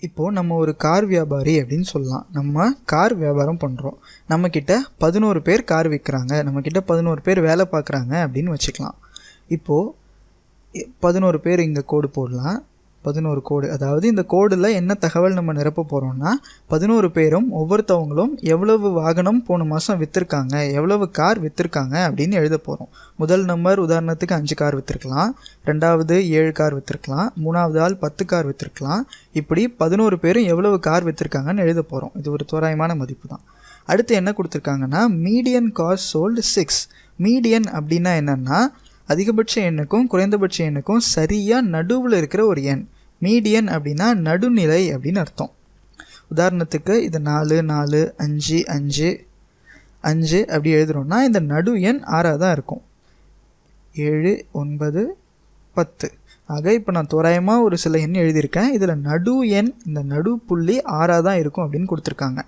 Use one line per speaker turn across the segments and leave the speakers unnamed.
இப்போது நம்ம ஒரு கார் வியாபாரி அப்படின்னு சொல்லலாம். நம்ம கார் வியாபாரம் பண்ணுறோம் நம்மக்கிட்ட பதினோரு பேர் கார் விற்கிறாங்க நம்மக்கிட்ட பதினோரு பேர் வேலை பார்க்குறாங்க அப்படின்னு வச்சுக்கலாம். இப்போது பதினோரு பேர் இங்கே கோடு போடலாம். பதினோரு கோடு. அதாவது இந்த கோடில் என்ன தகவல் நம்ம நிரப்ப போகிறோம்னா பதினோரு பேரும் ஒவ்வொருத்தவங்களும் எவ்வளவு வாகனம் போன மாதம் விற்றுருக்காங்க எவ்வளவு கார் விற்றுருக்காங்க அப்படின்னு எழுத போகிறோம் முதல் நம்பர் உதாரணத்துக்கு அஞ்சு கார் விற்றுருக்கலாம் ரெண்டாவது ஏழு கார் விற்றுருக்கலாம் மூணாவது ஆள் பத்து கார் விற்றுருக்கலாம் இப்படி பதினோரு பேரும் எவ்வளவு கார் விற்றுருக்காங்கன்னு எழுத போகிறோம் இது ஒரு தோராயமான மதிப்பு தான். அடுத்து என்ன கொடுத்துருக்காங்கன்னா median car sold six median அப்படின்னா என்னென்னா அதிகபட்ச எண்ணுக்கும் குறைந்தபட்ச எண்ணுக்கும் சரியாக நடுவில் இருக்கிற ஒரு எண். மீடியன் அப்படின்னா நடுநிலை அப்படின்னு அர்த்தம். உதாரணத்துக்கு இது நாலு நாலு அஞ்சு அஞ்சு அஞ்சு அப்படி எழுதுகிறோன்னா இந்த நடு எண் ஆறாக தான் இருக்கும். ஏழு ஒன்பது பத்து. ஆக இப்போ நான் தோராயமாக ஒரு சில எண் எழுதியிருக்கேன். இதில் நடு எண் இந்த நடு புள்ளி ஆறாக தான் இருக்கும் அப்படின்னு கொடுத்துருக்காங்க.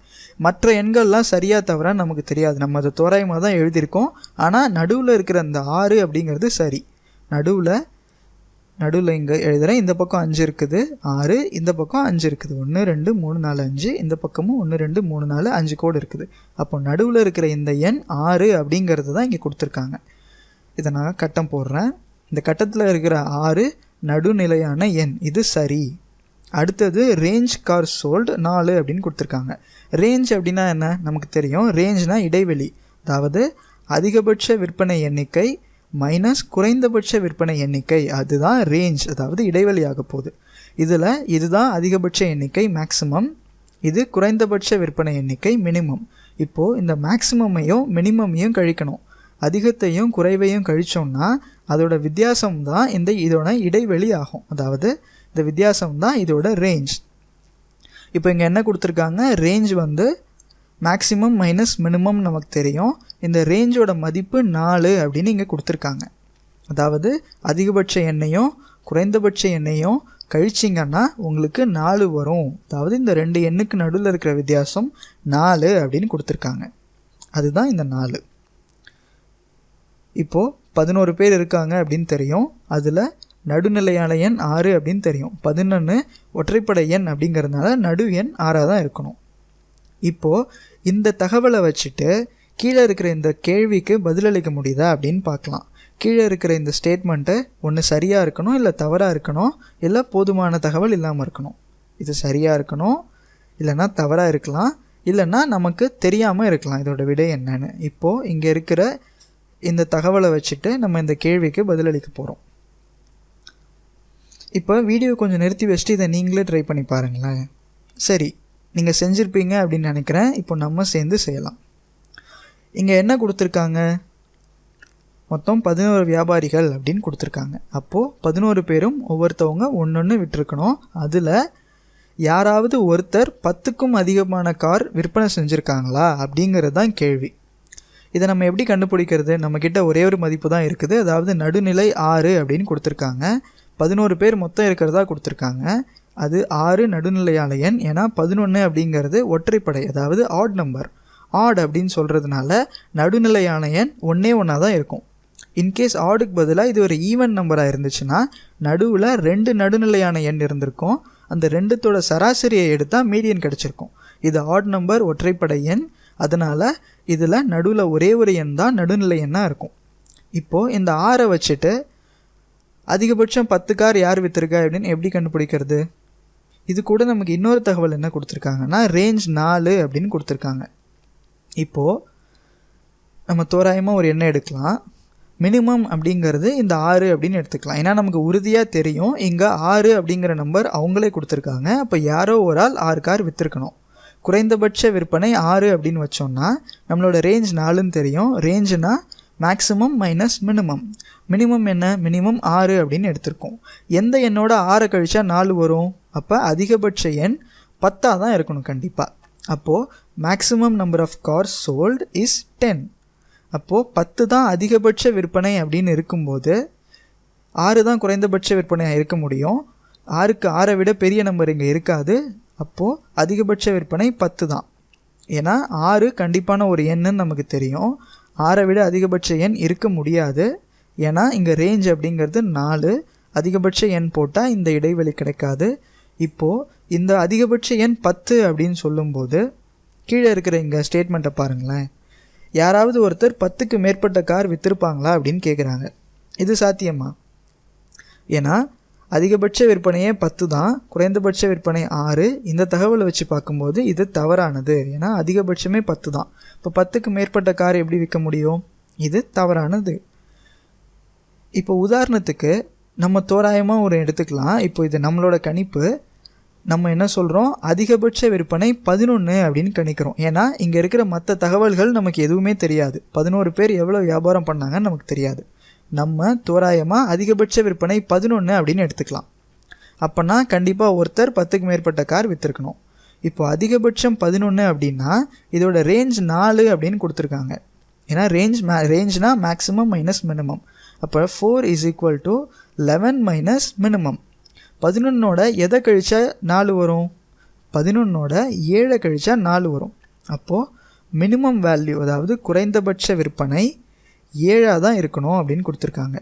மற்ற எண்கள்லாம் சரியாக தவிர நமக்கு தெரியாது. நம்ம அதை தோராயமாக தான் எழுதியிருக்கோம். ஆனால் நடுவில் இருக்கிற அந்த ஆறு அப்படிங்கிறது சரி. நடுவில் நடுவில் இங்கே எழுதுகிறேன் இந்த பக்கம் அஞ்சு இருக்குது ஆறு. இந்த பக்கம் அஞ்சு இருக்குது. ஒன்று ரெண்டு மூணு நாலு அஞ்சு. இந்த பக்கமும் ஒன்று ரெண்டு மூணு நாலு அஞ்சு கோடு இருக்குது. அப்போ நடுவில் இருக்கிற இந்த எண் ஆறு அப்படிங்கிறது தான் இங்கே கொடுத்துருக்காங்க. இதை நான் கட்டம் போடுறேன். இந்த கட்டத்தில் இருக்கிற ஆறு நடுநிலையான எண். இது சரி. அடுத்தது ரேஞ்ச் கார் சோல்டு நாலு அப்படின்னு கொடுத்துருக்காங்க. ரேஞ்ச் அப்படின்னா என்ன? நமக்கு தெரியும். ரேஞ்ச்னா இடைவெளி. அதாவது அதிகபட்ச விற்பனை எண்ணிக்கை மைனஸ் குறைந்தபட்ச விற்பனை எண்ணிக்கை. அதுதான் ரேஞ்ச் அதாவது இடைவெளி ஆக போகுது. இதில் இதுதான் அதிகபட்ச எண்ணிக்கை மேக்ஸிமம் இது குறைந்தபட்ச விற்பனை எண்ணிக்கை மினிமம் இப்போது இந்த மேக்ஸிமமையும் மினிமமையும் கழிக்கணும். அதிகத்தையும் குறைவையும் கழிச்சோம்னா அதோட வித்தியாசம் தான் இந்த இதோட இடைவெளி ஆகும். அதாவது இந்த வித்தியாசம் தான் இதோட ரேஞ்ச் இப்போ இங்கே என்ன கொடுத்துருக்காங்க? ரேஞ்ச் வந்து மேக்ஸிமம் மைனஸ் மினிமம் நமக்கு தெரியும். இந்த ரேஞ்சோட மதிப்பு நாலு அப்படின்னு இங்கே கொடுத்துருக்காங்க. அதாவது அதிகபட்ச எண்ணையும் குறைந்தபட்ச எண்ணையும் கழிச்சிங்கன்னா உங்களுக்கு நாலு வரும். அதாவது இந்த ரெண்டு எண்ணுக்கு நடுவில் இருக்கிற வித்தியாசம் நாலு அப்படின்னு கொடுத்துருக்காங்க. அதுதான் இந்த நாலு. இப்போது பதினோரு பேர் இருக்காங்க அப்படின்னு தெரியும். அதில் நடுநிலையான எண் ஆறு அப்படின்னு தெரியும். பதினொன்று ஒற்றைப்படை எண் அப்படிங்கிறதுனால நடு எண் ஆறாக தான் இருக்கணும். இப்போது இந்த தகவலை வச்சுட்டு கீழே இருக்கிற இந்த கேள்விக்கு பதிலளிக்க முடியுதா அப்படின்னு பார்க்கலாம். கீழே இருக்கிற இந்த ஸ்டேட்மெண்ட்டு ஒன்று சரியாக இருக்கணும் இல்லை தவறாக இருக்கணும்? இல்லை போதுமான தகவல் இல்லாமல் இருக்கணும்? இது சரியாக இருக்கணும்? இல்லைன்னா தவறாக இருக்கலாம். இல்லைன்னா நமக்கு தெரியாமல் இருக்கலாம். இதோட விடை என்னன்னு. இப்போது இங்கே இருக்கிற இந்த தகவலை வச்சுட்டு நம்ம இந்த கேள்விக்கு பதிலளிக்க போகிறோம் இப்போ வீடியோ கொஞ்சம் நிறுத்தி வச்சுட்டு இதை நீங்களே ட்ரை பண்ணி பாருங்களேன். சரி நீங்கள் செஞ்சுருப்பீங்க அப்படின்னு நினைக்கிறேன். இப்போ நம்ம சேர்ந்து செய்யலாம். இங்கே என்ன கொடுத்துருக்காங்க? மொத்தம் பதினோரு வியாபாரிகள் அப்படின்னு கொடுத்துருக்காங்க. அப்போது பதினோரு பேரும் ஒவ்வொருத்தவங்க ஒன்று ஒன்று விட்டுருக்கணும். அதில் யாராவது ஒருத்தர் பத்துக்கும் அதிகமான கார் விற்பனை செஞ்சுருக்காங்களா அப்படிங்கிறது தான் கேள்வி. இதை நம்ம எப்படி கண்டுபிடிக்கிறது? நம்மக்கிட்ட ஒரே ஒரு மதிப்பு தான் இருக்குது. அதாவது நடுநிலை ஆறு அப்படின்னு கொடுத்துருக்காங்க. பதினோரு பேர் மொத்தம் இருக்கிறதா கொடுத்துருக்காங்க. அது ஆறு நடுநிலையால எண். ஏன்னா பதினொன்று அப்படிங்கிறது ஒற்றைப்படை அதாவது ஆட் நம்பர் ஆட் அப்படின்னு சொல்கிறதுனால நடுநிலையான எண் ஒன்றே ஒன்றா தான் இருக்கும். இன்கேஸ் ஆடுக்கு பதிலாக இது ஒரு ஈவன் நம்பராக இருந்துச்சுன்னா நடுவில் ரெண்டு நடுநிலையான எண் இருந்திருக்கும். அந்த ரெண்டுத்தோட சராசரியை எடுத்தால் மீடியன் கிடச்சிருக்கும். இது ஆட் நம்பர் ஒற்றைப்படை எண். அதனால் இதில் நடுவில் ஒரே ஒரு எண் தான் நடுநிலை எண்ணாக இருக்கும். இப்போது இந்த ஆறை வச்சுட்டு அதிகபட்சம் பத்து கார் யார் விற்றுருக்கா அப்படின்னு எப்படி கண்டுபிடிக்கிறது? இது கூட நமக்கு இன்னொரு தகவல் என்ன கொடுத்துருக்காங்கன்னா ரேஞ்ச் நாலு அப்படின்னு கொடுத்துருக்காங்க. இப்போது நம்ம தோராயமாக ஒரு எண்ணெய் எடுக்கலாம். மினிமம் அப்படிங்கிறது இந்த ஆறு அப்படின்னு எடுத்துக்கலாம். ஏன்னா நமக்கு உறுதியாக தெரியும். இங்கே ஆறு அப்படிங்கிற நம்பர் அவங்களே கொடுத்துருக்காங்க. அப்போ யாரோ ஒரு ஆள் ஆறு கார் விற்றுருக்கணும் குறைந்தபட்ச விற்பனை ஆறு அப்படின்னு வச்சோம்னா நம்மளோட ரேஞ்ச் நாலுன்னு தெரியும். ரேஞ்சுனா மேக்ஸிமம் மைனஸ் மினிமம் மினிமம் என்ன? மினிமம் ஆறு அப்படின்னு எடுத்திருக்கோம். எந்த எண்ணோட ஆறை கழிச்சா நாலு வரும்? அப்போ அதிகபட்ச எண் பத்தாக தான் இருக்கணும் கண்டிப்பாக அப்போது maximum number of cars sold is ten அப்போது பத்து தான் அதிகபட்ச விற்பனை அப்படின்னு இருக்கும்போது ஆறு தான் குறைந்தபட்ச விற்பனையாக இருக்க முடியும். ஆறுக்கு ஆறை விட பெரிய நம்பர் இங்கே இருக்காது. அப்போது அதிகபட்ச விற்பனை பத்து தான். ஏன்னா ஆறு கண்டிப்பான ஒரு எண்ணுன்னு நமக்கு தெரியும். ஆறை விட அதிகபட்ச எண் இருக்க முடியாது. ஏன்னா இங்கே ரேஞ்ச் அப்படிங்கிறது நாலு. அதிகபட்ச எண் போட்டால் இந்த இடைவெளி கிடைக்காது. இப்போது இந்த அதிகபட்ச எண் பத்து அப்படின்னு சொல்லும்போது கீழே இருக்கிற இங்கே ஸ்டேட்மெண்ட்டை பாருங்களேன். யாராவது ஒருத்தர் பத்துக்கு மேற்பட்ட கார் விற்றுருப்பாங்களா அப்படின்னு கேட்குறாங்க இது சாத்தியமா? ஏன்னா அதிகபட்ச விற்பனையே பத்து தான் குறைந்தபட்ச விற்பனை ஆறு. இந்த தகவலை வச்சு பார்க்கும்போது இது தவறானது. ஏன்னா அதிகபட்சமே பத்து தான். இப்போ பத்துக்கு மேற்பட்ட கார் எப்படி விற்க முடியும்? இது தவறானது. இப்போ உதாரணத்துக்கு நம்ம தோராயமாக ஒரு எடுத்துக்கலாம். இப்போ இது நம்மளோட கணிப்பு. நம்ம என்ன சொல்கிறோம் அதிகபட்ச விற்பனை பதினொன்று அப்படின்னு கணிக்கிறோம். ஏன்னா இங்கே இருக்கிற மற்ற தகவல்கள் நமக்கு எதுவுமே தெரியாது. பதினோரு பேர் எவ்வளோ வியாபாரம் பண்ணாங்கன்னு நமக்கு தெரியாது. நம்ம தோராயமாக அதிகபட்ச விற்பனை பதினொன்று அப்படின்னு எடுத்துக்கலாம். அப்போனா கண்டிப்பாக ஒருத்தர் பத்துக்கு மேற்பட்ட கார் விற்றுருக்கணும் இப்போ அதிகபட்சம் பதினொன்று அப்படின்னா இதோட ரேஞ்ச் நாலு அப்படின்னு கொடுத்துருக்காங்க. ஏன்னா ரேஞ்ச் மே ரேஞ்ச்னா மேக்ஸிமம் மைனஸ் மினிமம் அப்போ four is equal to eleven minus minimum பதினொன்னோட எதை கழிச்சா நாலு வரும்? பதினொன்னோட ஏழை கழிச்சா நாலு வரும். அப்போது மினிமம் வேல்யூ அதாவது குறைந்தபட்ச விற்பனை ஏழாக தான் இருக்கணும் அப்படின்னு கொடுத்துருக்காங்க.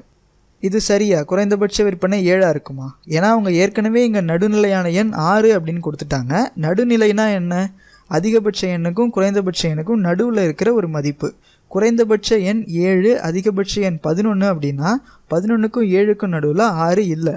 இது சரியா? குறைந்தபட்ச விற்பனை ஏழாக இருக்குமா? ஏன்னா அவங்க ஏற்கனவே இங்கே நடுநிலையான எண் ஆறு அப்படின்னு கொடுத்துட்டாங்க. நடுநிலைனா என்ன? அதிகபட்ச எண்ணுக்கும் குறைந்தபட்ச எண்ணுக்கும் நடுவில் இருக்கிற ஒரு மதிப்பு. குறைந்தபட்ச எண் ஏழு அதிகபட்ச எண் பதினொன்று அப்படின்னா பதினொன்றுக்கும் ஏழுக்கும் நடுவில் ஆறு இல்லை.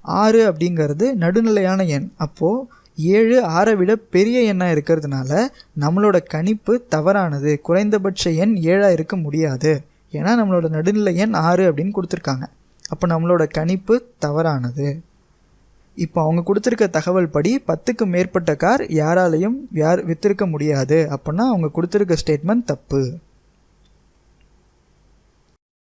ஆறு அப்படிங்கிறது நடுநிலையான எண். அப்போது ஏழு ஆறை விட பெரிய எண்ணாக இருக்கிறதுனால நம்மளோட கணிப்பு தவறானது. குறைந்தபட்ச எண் ஏழாக இருக்க முடியாது. ஏன்னா நம்மளோட நடுநிலை எண் ஆறு அப்படின்னு கொடுத்துருக்காங்க. அப்போ நம்மளோட கணிப்பு தவறானது. இப்போ அவங்க கொடுத்துருக்க தகவல் படி பத்துக்கு மேற்பட்ட கார் யாராலையும் யார் விற்றுருக்க முடியாது. அப்படின்னா அவங்க கொடுத்துருக்க ஸ்டேட்மெண்ட் தப்பு.